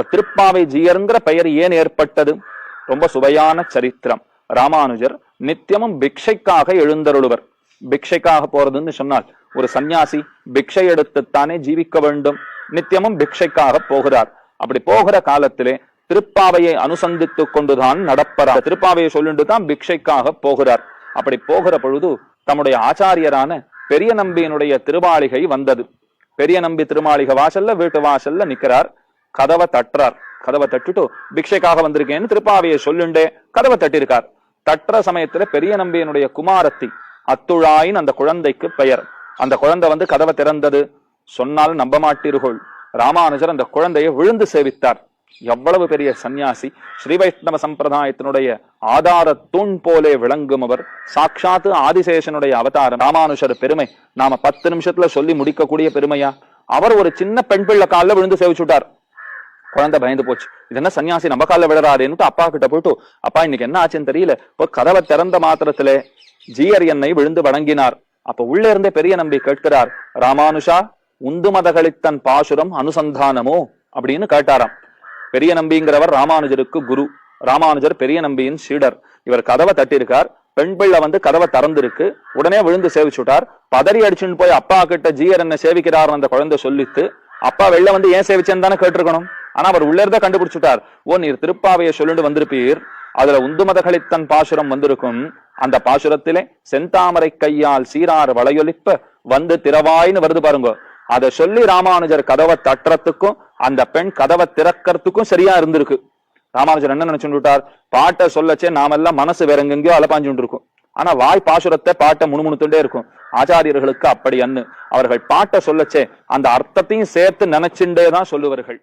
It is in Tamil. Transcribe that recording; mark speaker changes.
Speaker 1: இப்ப திருப்பாவை ஜீயருங்கிற பெயர் ஏன் ஏற்பட்டது? ரொம்ப சுவையான சரித்திரம். ராமானுஜர் நித்தியமும் பிக்ஷைக்காக எழுந்தருளுவர். பிக்ஷைக்காக போறதுன்னு சொன்னால் ஒரு சன்னியாசி பிக்ஷை எடுத்துத்தானே ஜீவிக்க வேண்டும். நித்தியமும் பிக்ஷைக்காக போகிறார். அப்படி போகிற காலத்திலே திருப்பாவையை அனுசந்தித்துக் கொண்டுதான் நடப்பறார் திருப்பாவையை சொல்லிட்டு தான் பிக்ஷைக்காக போகிறார். அப்படி போகிற பொழுது தம்முடைய ஆச்சாரியரான பெரிய நம்பியினுடைய திருவாளிகை வந்தது. பெரிய நம்பி திருமாளிகை வாசல்ல வீட்டு வாசல்ல நிக்கிறார். கதவை தட்டுறார். கதவை தட்டிட்டு பிக்ஷைக்காக வந்திருக்கேன்னு திருப்பாவையை சொல்லுண்டே. கதவை தட்டிருக்கார். தட்டுற சமயத்துல பெரிய நம்பியனுடைய குமாரத்தி அத்துழாயின் அந்த குழந்தைக்கு பெயர். அந்த குழந்தை வந்து கதவை திறந்தது. சொன்னால் நம்ப மாட்டீர்கள். ராமானுஜர் அந்த குழந்தையை விழுந்து சேவித்தார். எவ்வளவு பெரிய சந்நியாசி. ஸ்ரீ வைஷ்ணவ சம்பிரதாயத்தினுடைய ஆதார தூண் போலே விளங்கும் அவர். சாட்சாத்து ஆதிசேஷனுடைய அவதாரம். ராமானுஷர் பெருமை. நாம பத்து நிமிஷத்துல சொல்லி முடிக்கக்கூடிய பெருமையா? அவர் ஒரு சின்ன பெண் பிள்ளை காலில் விழுந்து சேவிச்சுட்டார். குழந்தை பயந்து போச்சு. இது என்ன சன்னியாசி? நம்ம காலில் விடுறாருன்னுட்டு அப்பா கிட்ட போயிட்டு அப்பா இன்னைக்கு என்ன ஆச்சுன்னு தெரியல. இப்போ கதவை திறந்த மாத்திரத்திலே ஜீயர் என்னை விழுந்து வணங்கினார். அப்ப உள்ள இருந்தே பெரிய நம்பி கேட்கிறார் ராமானுஷா உந்து மதகளித்தன் பாசுரம் அனுசந்தானமோ? அப்படின்னு கேட்டாராம். பெரிய நம்பிங்கிறவர் ராமானுஜருக்கு குரு. ராமானுஜர் பெரிய நம்பியின் சீடர். இவர் கதவை தட்டியிருக்கார். பெண் பிள்ளை வந்து கதவை திறந்திருக்கு. உடனே விழுந்து சேவிச்சுட்டார். பதறி அடிச்சுன்னு போய் அப்பா கிட்ட ஜீயர் என்ன சேவிக்கிறார் அந்த குழந்தை சொல்லித்து அப்பா வெளில வந்து ஏன் சேவிச்சேன்னு தானே கேட்டிருக்கணும். ஆனா அவர் உள்ள இருந்த கண்டுபிடிச்சுட்டார். ஓ நீர் திருப்பாவையை சொல்லிட்டு வந்திருப்பீர். அதுல உந்துமதகளித்தன் பாசுரம் வந்திருக்கும். அந்த பாசுரத்திலே செந்தாமரை கையால் சீரார் வளையொலிப்ப வந்து திறவாயின்னு வருது பாருங்க. அதை சொல்லி ராமானுஜர் கதவை தட்டுறதுக்கும் அந்த பெண் கதவை திறக்கிறதுக்கும் சரியா இருந்திருக்கு. ராமானுஜர் என்ன நினைச்சுட்டு பாட்டை சொல்லச்சே நாமெல்லாம் மனசு வேற எங்கெங்கயோ அலப்பாஞ்சுட்டு இருக்கும். ஆனா வாய் பாசுரத்தை பாட்டை முணுமுணுத்துட்டே இருக்கும். ஆச்சாரியர்களுக்கு அப்படி அன்னு. அவர்கள் பாட்டை சொல்லச்சே அந்த அர்த்தத்தையும் சேர்த்து நினைச்சுட்டே தான் சொல்லுவார்கள்.